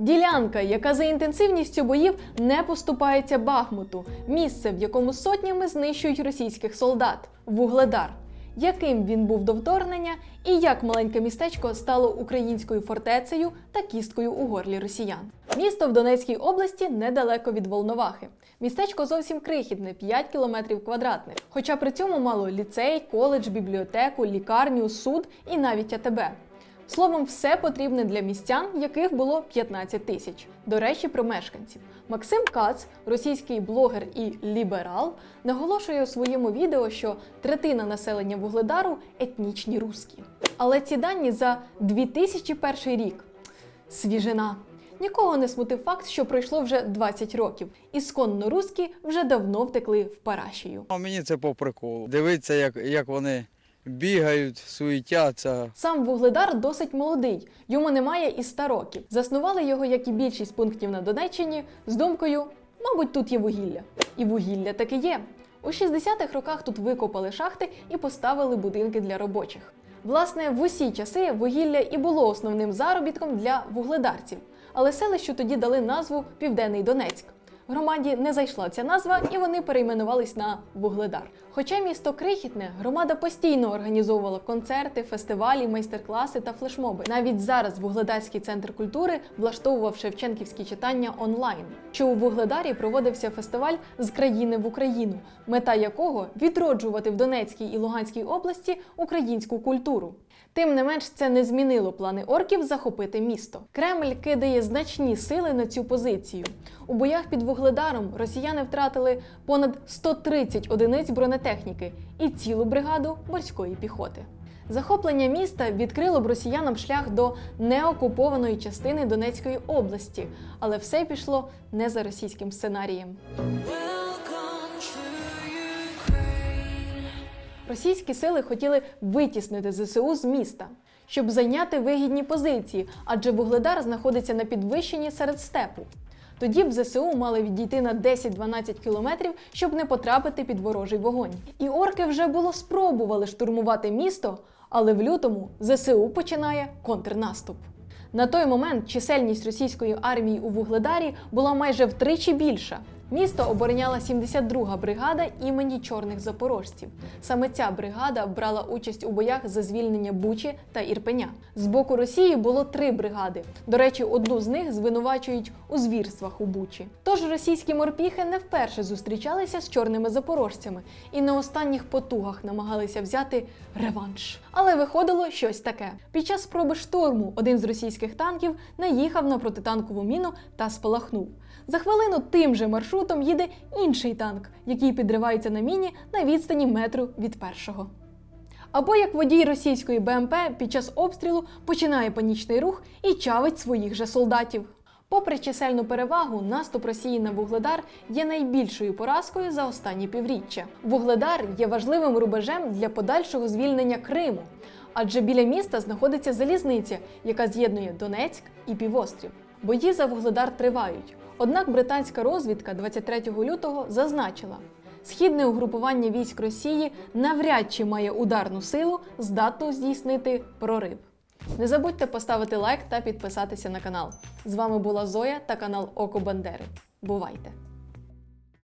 Ділянка, яка за інтенсивністю боїв не поступається Бахмуту, місце, в якому сотнями знищують російських солдат, Вугледар. Яким він був до вторгнення, і як маленьке містечко стало українською фортецею та кісткою у горлі росіян. Місто в Донецькій області недалеко від Волновахи. Містечко зовсім крихітне 5 кілометрів квадратних. Хоча при цьому мало ліцей, коледж, бібліотеку, лікарню, суд і навіть АТБ. Словом, все потрібне для містян, яких було 15 тисяч. До речі, про мешканців. Максим Кац, російський блогер і ліберал, наголошує у своєму відео, що третина населення Вугледару етнічні русські. Але ці дані за 2001 рік. Свіжина. Нікого не смутив факт, що пройшло вже 20 років. Ісконно русські вже давно втекли в Парашію. А мені це по приколу. Дивитися, як, як вони бігають, суетяться. Сам Вугледар досить молодий, йому немає і 100 років. Заснували його, як і більшість пунктів на Донеччині, з думкою, мабуть, тут є вугілля. І вугілля таки є. У 60-х роках тут викопали шахти і поставили будинки для робочих. Власне, в усі часи вугілля і було основним заробітком для вугледарців, але селищу тоді дали назву Південний Донецьк. Громаді не зайшла ця назва, і вони перейменувались на Вугледар. Хоча місто крихітне, громада постійно організовувала концерти, фестивалі, майстер-класи та флешмоби. Навіть зараз Вугледарський центр культури влаштовував шевченківські читання онлайн. Що у Вугледарі проводився фестиваль з країни в Україну, мета якого відроджувати в Донецькій і Луганській області українську культуру. Тим не менш, це не змінило плани орків захопити місто. Кремль кидає значні сили на цю позицію. У боях під Вугледаром росіяни втратили понад 130 одиниць бронетехніки і цілу бригаду морської піхоти. Захоплення міста відкрило б росіянам шлях до неокупованої частини Донецької області, але все пішло не за російським сценарієм. Російські сили хотіли витіснити ЗСУ з міста, щоб зайняти вигідні позиції, адже Вугледар знаходиться на підвищенні серед степу. Тоді б ЗСУ мали відійти на 10-12 кілометрів, щоб не потрапити під ворожий вогонь. І орки вже було спробували штурмувати місто, але в лютому ЗСУ починає контрнаступ. На той момент чисельність російської армії у Вугледарі була майже втричі більша. Місто обороняла 72-га бригада імені чорних запорожців. Саме ця бригада брала участь у боях за звільнення Бучі та Ірпеня. З боку Росії було три бригади. До речі, одну з них звинувачують у звірствах у Бучі. Тож російські морпіхи не вперше зустрічалися з чорними запорожцями і на останніх потугах намагалися взяти реванш. Але виходило щось таке. Під час спроби штурму один з російських танків наїхав на протитанкову міну та спалахнув. За хвилину тим же маршрутом їде інший танк, який підривається на міні на відстані метру від першого. Або як водій російської БМП під час обстрілу починає панічний рух і чавить своїх же солдатів. Попри чисельну перевагу, наступ Росії на Вугледар є найбільшою поразкою за останні півріччя. Вугледар є важливим рубежем для подальшого звільнення Криму, адже біля міста знаходиться залізниця, яка з'єднує Донецьк і півострів. Бої за Вугледар тривають. Однак британська розвідка 23 лютого зазначила, східне угрупування військ Росії навряд чи має ударну силу, здатну здійснити прорив. Не забудьте поставити лайк та підписатися на канал. З вами була Зоя та канал Око Бандери. Бувайте!